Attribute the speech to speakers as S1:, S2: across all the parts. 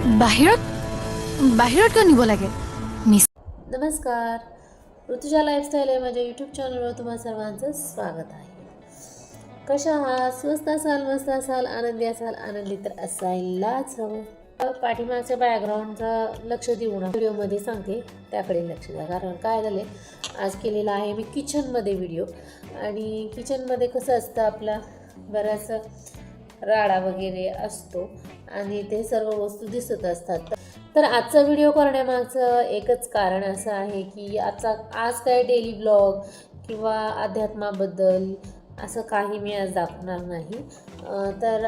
S1: বাহিৰত বাহিৰত কিয় নিব লাগে মিছ
S2: नमस्कार ऋतुजा लाईफस्टाईल या माझ्या यूट्यूब चॅनलवर तुम्हा सर्वांचं स्वागत आहे कशा आहात स्वस्त असाल मस्त असाल आनंदी असाल आनंदी तर असायलाच हवं पाठीमागच्या बॅकग्राऊंडचं लक्ष देऊ नका व्हिडिओमध्ये सांगते त्याकडे लक्ष द्या कारण काय झालं आज केलेला आहे मी किचनमध्ये व्हिडिओ आणि किचनमध्ये कसं असतं आपला बराच राडा वगैरे असतो आणि ते सर्व वस्तू दिसत असतात. तर आजचा व्हिडिओ करण्यामागचं एकच कारण असं आहे की आजचा आज काय डेली ब्लॉग किंवा अध्यात्माबद्दल असं काही मी आज दाखवणार नाही. तर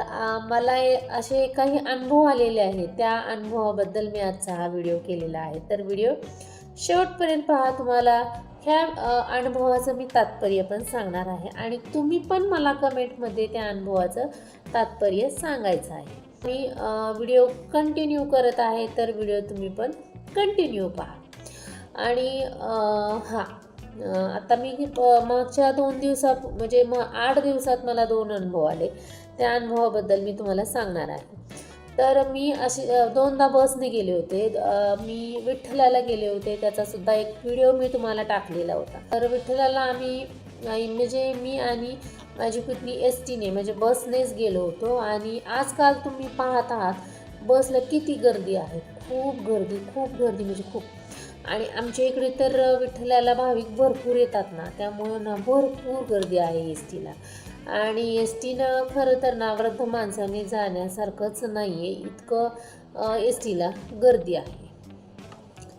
S2: मला ए- असे काही अनुभव आलेले आहेत. त्या अनुभवाबद्दल मी आजचा हा व्हिडिओ केलेला आहे. तर व्हिडिओ शेवटपर्यंत पहा तुम्हाला. ह्या अनुभवाचं मी तात्पर्य पण सांगणार आहे. आणि तुम्ही पण मला कमेंटमध्ये त्या अनुभवाचं तात्पर्य सांगायचं आहे. मी व्हिडिओ कंटिन्यू करत आहे तर व्हिडिओ तुम्ही पण कंटिन्यू पहा. आणि हां आता मी मागच्या दोन दिवसात म्हणजे मग आठ दिवसात मला दोन अनुभव आले. त्या अनुभवाबद्दल मी तुम्हाला सांगणार आहे. तर मी अशी दोनदा बसने गेले होते. मी विठ्ठलाला गेले होते. त्याचा सुद्धा एक व्हिडिओ मी तुम्हाला टाकलेला होता. तर विठ्ठलाला आम्ही म्हणजे मी आणि माझी पुतणी एस टीने म्हणजे बसनेच गेलो होतो. आणि आजकाल तुम्ही पाहत आहात बसला किती गर्दी आहे. खूप गर्दी खूप गर्दी म्हणजे खूप. आणि आमच्या इकडे तर विठ्ठलाला भाविक भरपूर येतात ना. त्यामुळं ना भरपूर गर्दी आहे एस टीला आणि एस टीनं खरं तर ना वृद्ध माणसाने जाण्यासारखंच नाही आहे इतकं एस टीला गर्दी आहे.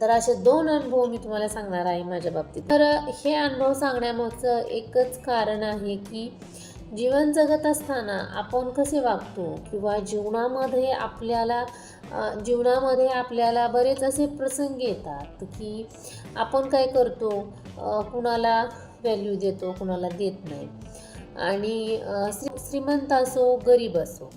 S2: तर असे दोन अनुभव मी तुम्हाला सांगणार आहे माझ्या बाबतीत. तर हे अनुभव सांगण्यामागचं एकच कारण आहे की जीवन जगत असताना आपण कसे वागतो किंवा जीवनामध्ये आपल्याला जीवनामध्ये आपल्याला बरेच असे प्रसंग येतात की आपण काय करतो? कुणाला व्हॅल्यू देतो कुणाला देत नाही. आणि श्री श्रीमंत असो गरीब असो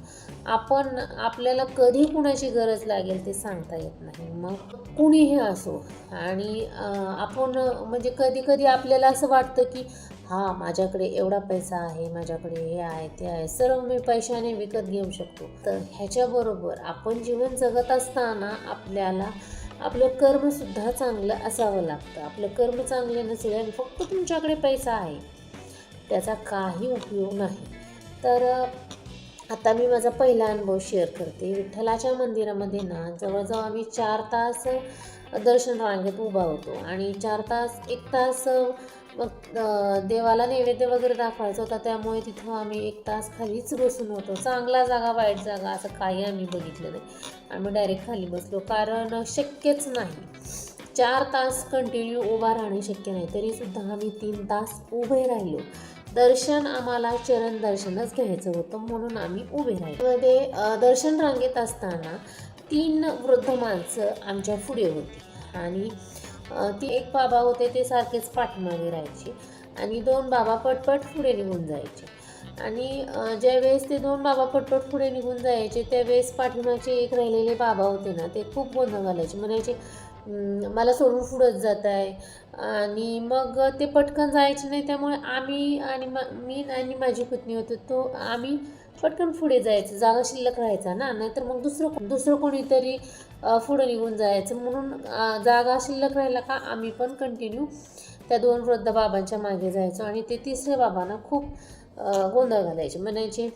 S2: आपण आपल्याला कधी कुणाची गरज लागेल ते सांगता येत नाही. मग कुणीही असो आणि आपण म्हणजे कधी कधी आपल्याला असं वाटतं की हां माझ्याकडे एवढा पैसा आहे माझ्याकडे हे आहे ते आहे सर्व मी पैशाने विकत घेऊ शकतो. तर ह्याच्याबरोबर आपण जीवन जगत असताना आपल्याला आपलं कर्मसुद्धा चांगलं असावं लागतं. आपलं कर्म चांगले नसेल आणि फक्त तुमच्याकडे पैसा आहे. त्याचा काही उपयोग नाही. तर आता मी माझा पहिला अनुभव शेअर करते. विठ्ठलाच्या मंदिरामध्ये ना जवळजवळ आम्ही चार तास दर्शन रांगेत उभा होतो. आणि चार तास एक तास मग देवाला नैवेद्य वगैरे दाखवायचा होता. त्यामुळे तिथं आम्ही एक तास खालीच बसून होतो. चांगला जागा वाईट जागा असं काही आम्ही बघितलं नाही. आम्ही डायरेक्ट खाली बसलो. कारण शक्यच नाही. चार तास कंटिन्यू उभा राहणे शक्य नाही. तरीसुद्धा आम्ही तीन तास उभे राहिलो. दर्शन आम्हाला चरण दर्शनच घ्यायचं होतं म्हणून आम्ही उभे राहिलो. मध्ये दर्शन रांगेत असताना तीन वृद्ध माणसं आमच्या पुढे होती. आणि ती एक बाबा होते ते सारखेच पाठमागे राहायचे. आणि दोन बाबा पटपट पुढे निघून जायचे. आणि ज्यावेळेस ते दोन बाबा पटपट पुढे निघून जायचे त्यावेळेस पाठीमागचे एक राहिलेले बाबा होते ना ते खूप गोंधळ घालायचे. म्हणायचे मला सोडून पुढंच जात आहे आणि मग ते पटकन जायचे नाही त्यामुळे आम्ही आणि मा- मी आणि माझी पत्नी होतो तो आम्ही पटकन पुढे जायचं जागा शिल्लक राहायचा ना नाहीतर मग दुसरं दुसरं कोणीतरी पुढं निघून जायचं. म्हणून जागा शिल्लक राहिला का आम्ही पण कंटिन्यू त्या दोन वृद्ध बाबांच्या मागे जायचो. आणि ते तिसऱ्या बाबांना खूप गोंधळ घालायचे. म्हणायचे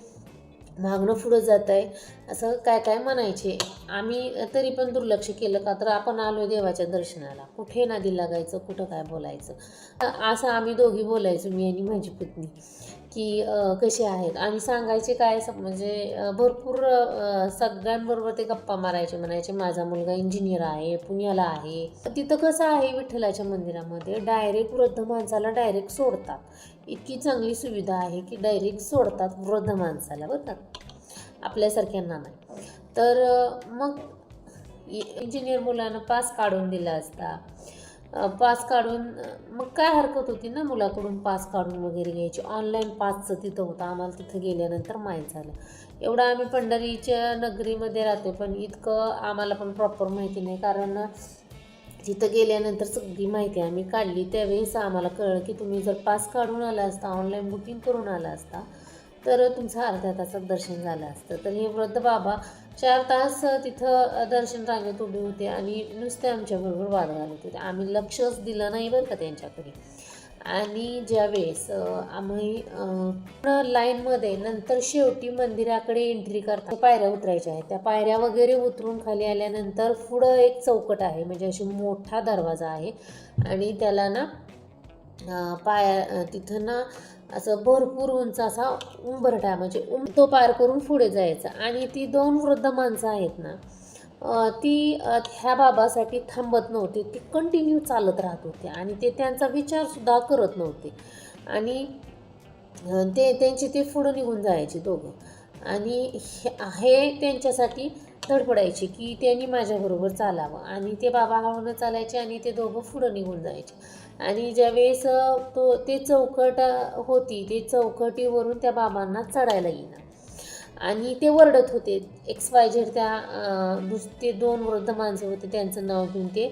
S2: मागणं पुढं जात आहे. असं काय काय म्हणायचे? आम्ही तरी पण दुर्लक्ष केलं का? तर आपण आलो देवाच्या दर्शनाला. कुठे नादी लागायचं? कुठं काय बोलायचं? असं आम्ही दोघी बोलायचो मी आणि माझी पत्नी की कसे आहेत? आणि सांगायचे काय? म्हणजे भरपूर सगळ्यांबरोबर ते गप्पा मारायचे म्हणायचे माझा मुलगा इंजिनियर आहे पुण्याला आहे. तिथं कसं आहे विठ्ठलाच्या मंदिरामध्ये? डायरेक्ट वृद्ध माणसाला डायरेक्ट सोडतात. इतकी चांगली सुविधा आहे की डायरेक्ट सोडतात वृद्ध माणसाला बरं का? आपल्यासारख्यांना नाही. तर मग इंजिनियर मुलांना पास काढून दिला असता. पास काढून मग काय हरकत होती ना मुलाकडून पास काढून वगैरे घ्यायची? ऑनलाईन पासचं तिथं होतं आम्हाला तिथं गेल्यानंतर माहीत झालं. एवढं आम्ही पंढरीच्या नगरीमध्ये राहतो पण इतकं आम्हाला पण प्रॉपर माहिती नाही कारण तिथं गेल्यानंतर सगळी माहिती आम्ही काढली. त्यावेळेस आम्हाला कळलं की तुम्ही जर पास काढून आला असता ऑनलाईन बुकिंग करून आला असता तर तुमचं अर्ध्या तासात दर्शन झालं असतं. तर हे वृद्ध बाबा चार तास तिथं दर्शन रांगेत उभे होते आणि नुसते आमच्याबरोबर वाद घालत होते. आम्ही लक्षच दिलं नाही बरं का त्यांच्याकडे. आणि ज्यावेळेस आम्ही पूर्ण लाईनमध्ये नंतर शेवटी मंदिराकडे एंट्री करता पायऱ्या उतरायच्या आहेत. त्या पायऱ्या वगैरे उतरून खाली आल्यानंतर पुढं एक चौकट आहे. म्हणजे अशी मोठा दरवाजा आहे. आणि त्याला ना पाया तिथं ना असं भरपूर उंच असा उंबरठा म्हणजे उं तो पार करून पुढे जायचा. आणि ती दोन वृद्ध माणसं आहेत ना ती ह्या बाबासाठी थांबत नव्हती. ती कंटिन्यू चालत राहत होते आणि ते त्यांचा विचारसुद्धा करत नव्हते. आणि ते त्यांची ते पुढं निघून जायचे दोघं. आणि हे हे त्यांच्यासाठी धडपडायचे की त्यांनी माझ्याबरोबर चालावं. आणि ते बाबा हळून चालायचे आणि ते दोघं पुढं निघून जायचे. आणि ज्यावेळेस तो ते चौकट होती ते चौकटीवरून त्या बाबांना चढायला येणार. आणि ते वरडत होते. एक्स वाय झेड त्या दुस ते दोन वृद्ध माणसं होते त्यांचं नाव घेऊन ते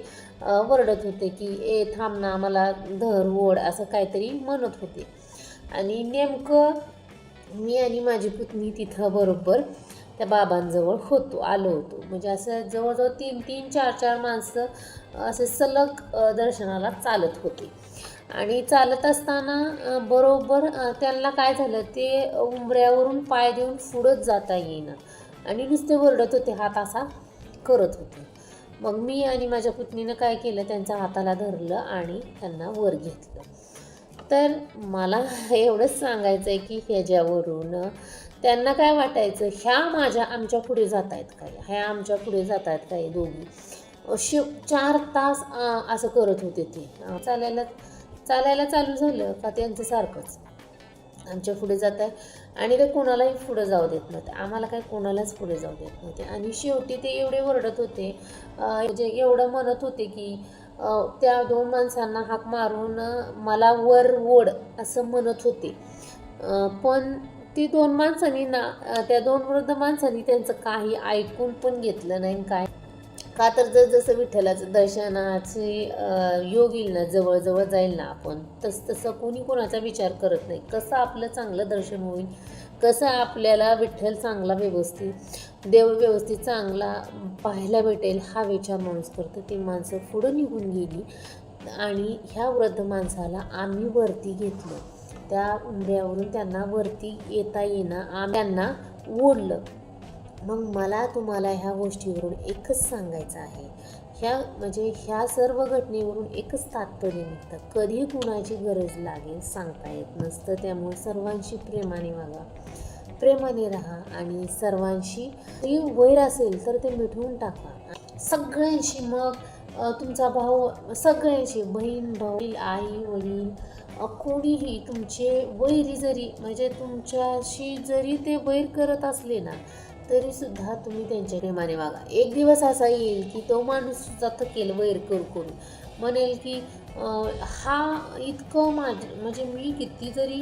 S2: वरडत होते की ए थांब ना मला धर ओढ असं काहीतरी म्हणत होते. आणि नेमकं मी आणि माझी पुतणी तिथं बरोबर त्या बाबांजवळ होतो आलो होतो. म्हणजे असं जवळजवळ तीन तीन चार चार माणसं असे सलग दर्शनाला चालत होते. आणि चालत असताना बरोबर त्यांना काय झालं ते उंबऱ्यावरून पाय देऊन पुढंच जाता येईना. आणि नुसते वरडत होते हात असा करत होते. मग मी आणि माझ्या पुतणीनं काय केलं त्यांच्या हाताला धरलं आणि त्यांना वर घेतलं. तर मला एवढंच सांगायचं आहे की ह्याच्यावरून त्यांना काय वाटायचं ह्या माझ्या आमच्या पुढे जात आहेत काय? ह्या आमच्या पुढे जात आहेत काय दोघी? अशी चार तास असं करत होते ते. चालायला चालायला चालू झालं का त्यांचं सारखंच. आमच्या पुढे जात आहे आणि ते कोणालाही पुढे जाऊ देत नव्हते. आम्हाला काही कोणालाच पुढे जाऊ देत नव्हते. आणि शेवटी ते एवढे ओरडत होते. म्हणजे एवढं म्हणत होते की त्या दोन माणसांना हाक मारून मला वर ओढ असं म्हणत होते. पण ती दोन माणसांनी ना त्या दोन वृद्ध माणसांनी त्यांचं काही ऐकून पण घेतलं नाही काय. का तर जर जसं विठ्ठलाचं दर्शनाचे योग येईल ना जवळजवळ जाईल ना आपण तस तसं कोणी कोणाचा विचार करत नाही. कसं आपलं चांगलं दर्शन होईल कसं आपल्याला विठ्ठल चांगला व्यवस्थित देव व्यवस्थित चांगला पाहायला भेटेल हा विचार माणूस करतो. ती माणसं पुढं निघून गेली आणि ह्या वृद्ध माणसाला आम्ही वरती घेतलं. त्या उंबऱ्यावरून त्यांना वरती येता येणं आम त्यांना ओढलं. मग मला तुम्हाला ह्या गोष्टीवरून एकच सांगायचं आहे. ह्या म्हणजे ह्या सर्व घटनेवरून एकच तात्पर्य निघतं. कधी कुणाची गरज लागेल सांगता येत नसतं. त्यामुळे सर्वांशी प्रेमाने वागा. प्रेमाने राहा आणि सर्वांशी वैर असेल तर ते मिठवून टाका. सगळ्यांशी मग तुमचा भाऊ सगळ्यांशी बहीण भाऊ आई वडील कोणीही तुमचे वैरी जरी म्हणजे तुमच्याशी जरी ते वैर करत असले ना तरी सुद्धा तुम्ही त्यांच्या प्रेमाने वागा. एक दिवस असा येईल की तो माणूस सुद्धा थकेल वैर करू करून. म्हणेल की हा इतकं माझ म्हणजे मी किती जरी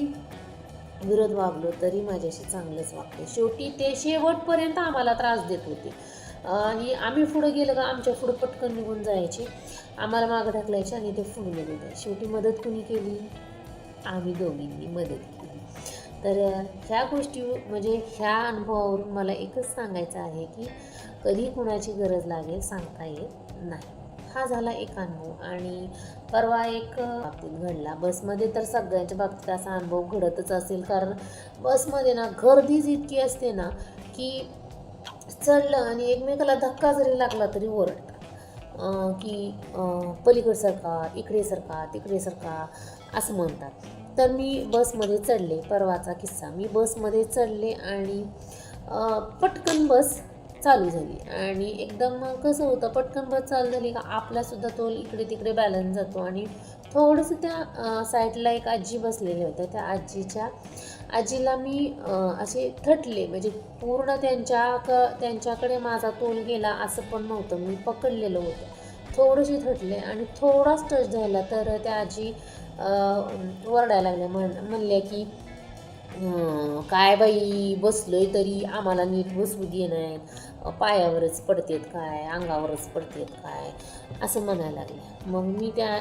S2: विरोध वागलो तरी माझ्याशी चांगलंच वागते शेवटी ते शेवटपर्यंत आम्हाला त्रास देत होते. आणि आम्ही पुढं गेलं का आमच्या पुढं पटकन निघून जायचे. आम्हाला मागं ढकलायचे आणि ते पुढे निघून जायचे. शेवटी मदत कुणी केली? आम्ही दोघींनी मदत केली. तर ह्या गोष्टी म्हणजे ह्या अनुभवावरून मला एकच सांगायचं आहे की कधी कुणाची गरज लागेल सांगता येत नाही. हा झाला एक अनुभव आणि परवा एक बाबतीत घडला. बसमध्ये तर सगळ्यांच्या बाबतीत असा अनुभव घडतच असेल. कारण बसमध्ये ना गर्दीच इतकी असते ना की चढलं आणि एकमेकाला धक्का जरी लागला तरी ओरडतात. की पलीकडे सरका इकडे सरका तिकडे सरका असं म्हणतात. तर मी बसमध्ये चढले परवाचा किस्सा. मी बसमध्ये चढले आणि पटकन बस चालू झाली. आणि एकदम कसं होतं पटकन बस चालू झाली का आपलासुद्धा तोल इकडे तिकडे बॅलन्स जातो. आणि थोडंसं त्या साईडला एक आजी बसलेल्या होत्या. त्या आजीच्या आजीला मी असे थटले. म्हणजे पूर्ण त्यांच्या क त्यांच्याकडे माझा तोल गेला असं पण नव्हतं. मी पकडलेलं होतं. थोडीशी थटले आणि थोडाच टच झाला तर त्या आजी वरडायला लागल्या. म्हण म्हणल्या की काय बाई बसलोय तरी आम्हाला नीट बसू दे नाही पायावरच पडतेत काय अंगावरच पडतेत काय? असं म्हणायला लागल्या. मग मी त्या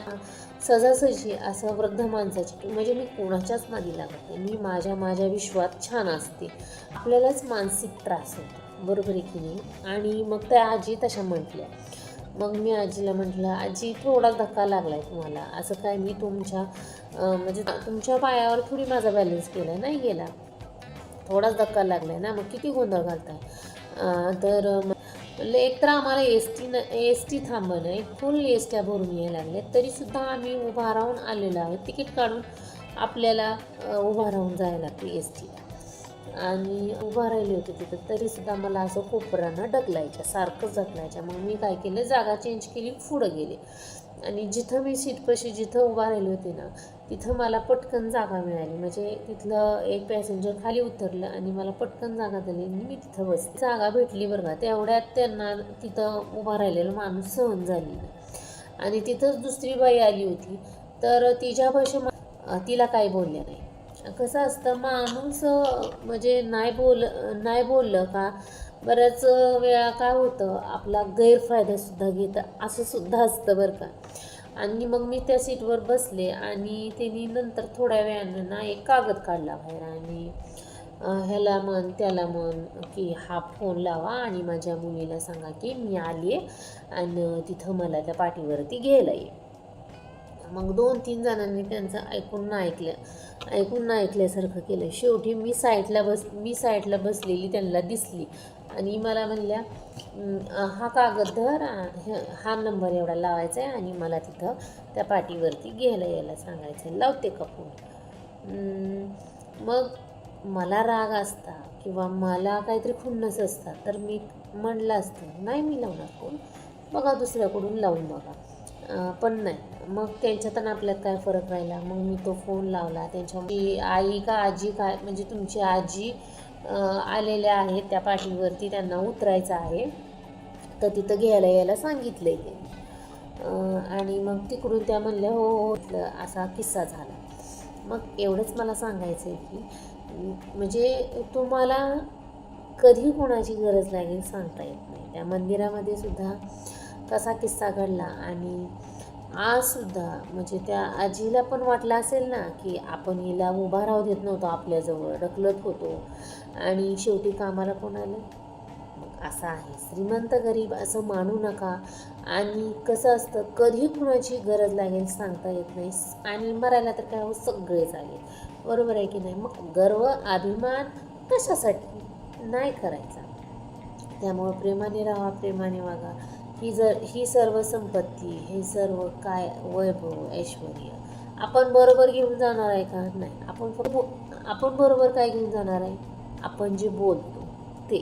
S2: सहजासहजी असं वृद्ध माणसाची म्हणजे मी कोणाच्याच नादी लागत नाही. मी माझ्या माझ्या विश्वात छान असते. आपल्यालाच मानसिक त्रास होतो. बरोबर आहे की नाही? आणि मग त्या आजी तशा म्हटल्या. मग मी आजीला म्हटलं आजी थोडा धक्का लागला आहे तुम्हाला. असं काय मी तुमच्या म्हणजे तुमच्या पायावर थोडी माझा बॅलन्स केला नाही गेला? थोडाच धक्का लागला आहे ना? मग किती गोंधळ घालताय? अं, तर एकतर तर आम्हाला एस टी न एस टी थांबणं आहे फुल एस ट्या भरून यायला लागल्या तरीसुद्धा आम्ही उभा राहून आलेलो आहोत तिकीट काढून आपल्याला उभा राहून जायला लागते एस टीला आणि उभा राहिली होती तिथं तरीसुद्धा मला असं कोपरानं ढकलायच्या सारखंच ढकलायच्या मग मी काय केलं जागा चेंज केली पुढं गेले आणि जिथं मी सीटपाशी जिथं उभा राहिली होती ना तिथं मला पटकन जागा मिळाली. म्हणजे तिथलं एक पॅसेंजर खाली उतरलं आणि मला पटकन जागा दिली आणि मी तिथं बसली. जागा भेटली बरं का तेवढ्यात त्यांना तिथं उभा राहिलेला माणूस सहन झाली आणि तिथंच दुसरी बाई आली होती. तर तिच्या भाषे तिला काही बोलले नाही. कसं असतं माणूस म्हणजे नाही बोल नाही बोललं का बऱ्याच वेळा काय होतं आपला गैरफायदासुद्धा घेतं असं सुद्धा असतं बरं का. आणि मग मी त्या सीटवर बसले आणि त्यांनी नंतर थोड्या वेळानं ना एक कागद काढला बाहेर आणि ह्याला म्हण त्याला म्हण की हा फोन लावा आणि माझ्या मुलीला सांगा की मी आली आहे आणि तिथं मला त्या पाठीवरती घ्यायला ये. मग दोन तीन जणांनी त्यांचं ऐकून ना ऐकलं ऐकून ना ऐकल्यासारखं केलं. शेवटी मी साईडला बस मी साईडला बसलेली त्यांना दिसली. आणि मला म्हणल्या हा कागद धर हा नंबर एवढा लावायचा आहे आणि मला तिथं त्या पाठीवरती घ्यायला यायला सांगायचं आहे. लावते का फोन मग मला राग असता किंवा मला काहीतरी खुन्नस असता तर मी म्हणलं असतं नाही मी लावणार फोन बघा दुसऱ्याकडून लावून बघा. पण नाही. मग त्यांच्यात आणि आपल्यात काय फरक राहिला? मग मी तो फोन लावला. त्यांच्या ती आई का आजी काय म्हणजे तुमची आजी आलेल्या आहेत त्या पाठीवरती त्यांना उतरायचं आहे. तर तिथं घ्यायला यायला सांगितलं आहे ते आणि मग तिकडून त्या म्हणल्या हो हो असा किस्सा झाला. मग एवढंच मला सांगायचं आहे की म्हणजे तुम्हाला कधी कोणाची गरज लागेल सांगता येत नाही. त्या मंदिरामध्ये सुद्धा कसा किस्सा घडला आणि आजसुद्धा म्हणजे त्या आजीला पण वाटलं असेल ना की आपण हिला उभा राहू देत नव्हतो आपल्याजवळ ढकलत होतो. आणि शेवटी कामाला कोण आलं? मग असं आहे. श्रीमंत गरीब असं मानू नका. आणि कसं असतं कधी कुणाची गरज लागेल सांगता येत नाही. आणि मरायला तर काय हो सगळे चालेल बरोबर आहे की नाही? मग गर्व अभिमान कशासाठी? नाही करायचा. त्यामुळं प्रेमाने राहा प्रेमाने वागा. ही जर ही सर्व संपत्ती हे सर्व काय वैभव ऐश्वर आपण बरोबर घेऊन जाणार आहे का? नाही. आपण फक्त आपण बरोबर काय घेऊन जाणार आहे? आपण जे बोलतो ते.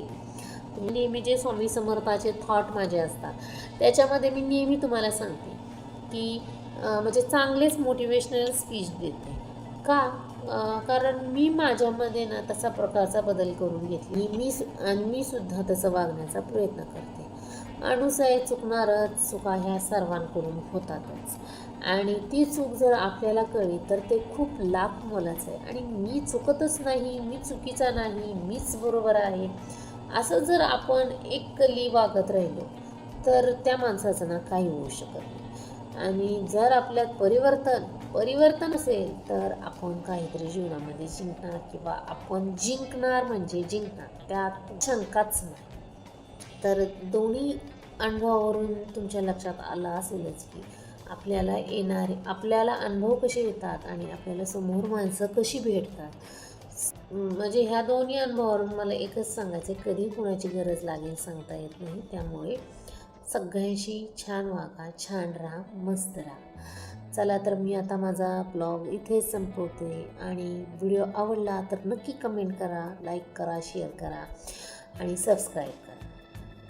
S2: नेहमी जे स्वामी समर्थाचे थॉट माझे असतात त्याच्यामध्ये मी नेहमी तुम्हाला सांगते की म्हणजे चांगलेच मोटिवेशनल स्पीच देते. का? कारण मी माझ्यामध्ये ना तसा प्रकारचा बदल करून घेतली. मी आणि मी सुद्धा तसं वागण्याचा प्रयत्न करते. अनुसय आहे चुकणारच चुका ह्या सर्वांकडून होतातच. आणि ती चूक जर आपल्याला कळली तर ते खूप लाख मोलाचं आहे. आणि मी चुकतच नाही मी चुकीचा नाही मीच बरोबर आहे. असं जर आपण एक कली वागत राहिलो तर त्या माणसाचं ना काही होऊ शकत नाही. आणि जर आपल्यात परिवर्तन परिवर्तन असेल तर आपण काहीतरी जीवनामध्ये जिंकणार किंवा आपण जिंकणार म्हणजे जिंकणार त्यात शंकाच नाही. तर दोन्ही अनुभवावरून तुमच्या लक्षात आलं असेलच की आपल्याला येणारे आपल्याला अनुभव कसे येतात आणि आपल्याला समोर माणसं कशी भेटतात? म्हणजे ह्या दोन्ही अनुभवावरून मला एकच सांगायचं आहे कधी कुणाची गरज लागेल सांगता येत नाही. त्यामुळे सगळ्यांशी छान वागा छान राहा मस्त राहा. चला तर मी आता माझा ब्लॉग इथेच संपवते आणि व्हिडिओ आवडला तर नक्की कमेंट करा लाईक करा शेअर करा आणि सबस्क्राईब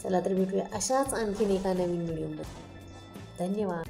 S2: चला तर भेटूया अशाच आणखीन एका नवीन व्हिडिओमध्ये. धन्यवाद.